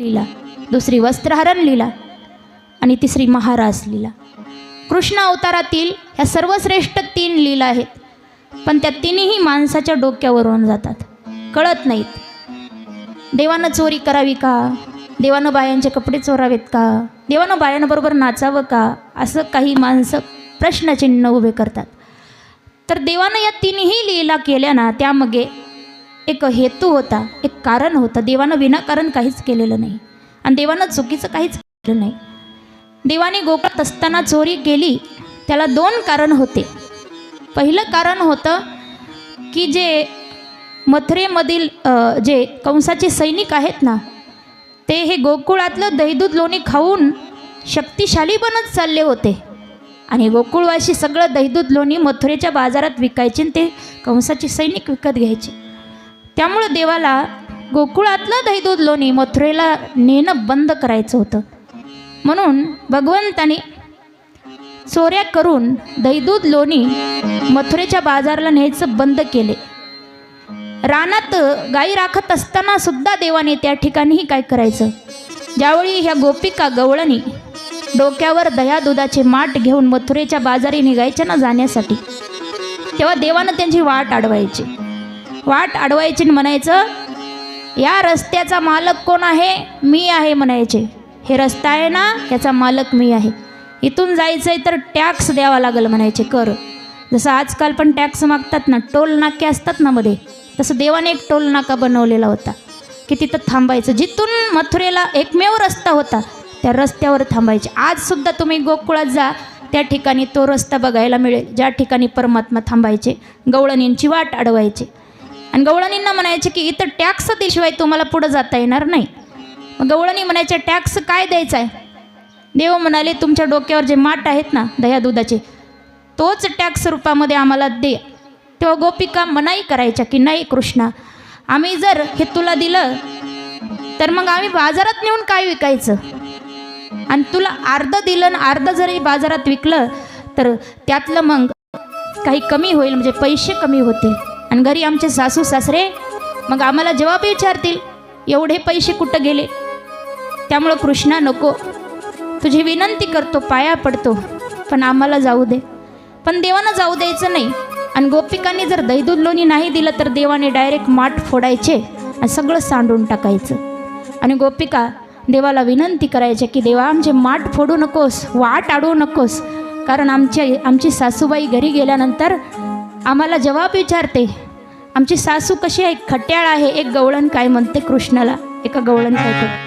लीला. दुसरी वस्त्रहरण लीला. आणि तिसरी महारास लीला. कृष्ण अवतारातील ह्या सर्वश्रेष्ठ तीन लीला आहेत. पण त्या तिन्ही माणसाच्या डोक्यावरून जातात. कळत नाहीत. देवानं चोरी करावी का? देवानं बायांचे कपडे चोरावेत का? देवानं बायांबरोबर नाचावं का? असं काही माणसं प्रश्नचिन्ह उभे करतात. तर देवानं या तिन्ही लीला केल्या ना त्यामागे एक हेतू होता एक कारण होतं. देवानं विनाकारण काहीच केलेलं नाही. आणि देवानं चुकीचं काहीच केलं नाही. देवाने गोकुळात असताना चोरी केली त्याला दोन कारण होते. पहिलं कारण होतं की जे मथुरेमधील जे कंसाचे सैनिक आहेत ना ते हे गोकुळातलं दहीदूध लोणी खाऊन शक्तिशाली बनत चालले होते. आणि गोकुळवासी सगळं दहीदूध लोणी मथुरेच्या बाजारात विकायचे आणि ते कंसाचे सैनिक विकत घ्यायचे. त्यामुळं देवाला गोकुळातलं दहीदूध लोणी मथुरेला नेणं बंद करायचं होतं. म्हणून भगवंताने चोऱ्या करून दहीदूध लोणी मथुरेच्या बाजारला न्यायचं बंद केले. रानात गाई राखत असताना सुद्धा देवाने त्या ठिकाणीही काय करायचं? ज्यावेळी ह्या गोपिका गवळणी डोक्यावर दह्या दुधाचे माठ घेऊन मथुरेच्या बाजारी निघायच्या ना जाण्यासाठी तेव्हा देवानं त्यांची वाट अडवायची वाट अडवायची म्हणायचं या रस्त्याचा मालक कोण आहे? मी आहे म्हणायचे. हे रस्ता आहे ना याचा मालक मी आहे. इथून जायचं आहे तर टॅक्स द्यावा लागेल म्हणायचे. कर. जसं आजकाल पण टॅक्स मागतात ना टोल नाके असतात ना मध्ये तसं देवाने एक टोल नाका बनवलेला होता की तिथं थांबायचं. जिथून मथुरेला एकमेव रस्ता होता त्या रस्त्यावर थांबायचे. आजसुद्धा तुम्ही गोकुळात जा त्या ठिकाणी तो रस्ता बघायला मिळेल. ज्या ठिकाणी परमात्मा थांबायचे गवळणींची वाट अडवायचे. आणि गवळणींना म्हणायचे की इथं टॅक्स दिल्याशिवाय तुम्हाला पुढं जाता येणार नाही. मग गवळणी म्हणायचे टॅक्स काय द्यायचा आहे? देव म्हणाले तुमच्या डोक्यावर जे माठ आहेत ना दह्या दुधाचे तोच टॅक्स रूपामध्ये आम्हाला दे. तेव्हा गोपिका मनाई करायच्या की नाही कृष्णा आम्ही जर हे तुला दिलं तर मग आम्ही बाजारात नेऊन काय विकायचं? आणि तुला अर्ध दिलं आणि अर्ध जरी बाजारात विकलं तर त्यातलं मग काही कमी होईल म्हणजे पैसे कमी होतील. आणि घरी आमचे सासू सासरे मग आम्हाला जवाब विचारतील एवढे पैसे कुठं गेले? त्यामुळं कृष्णा नको. तुझी विनंती करतो पाया पडतो पण आम्हाला जाऊ दे. पण देवानं जाऊ द्यायचं नाही. आणि गोपिकांनी जर दैदूध लोणी नाही दिलं तर देवाने डायरेक्ट माठ फोडायचे आणि सगळं सांडून टाकायचं. आणि गोपिका देवाला विनंती करायचे की देवा आमचे माठ फोडू नकोस वाट आडू नकोस. कारण आमच्या आमची सासूबाई घरी गेल्यानंतर आम्हाला जवाब विचारते आमची सासू कशी आहे? खट्याळ आहे. एक गवळण काय म्हणते कृष्णाला? एका गवळण काय करते?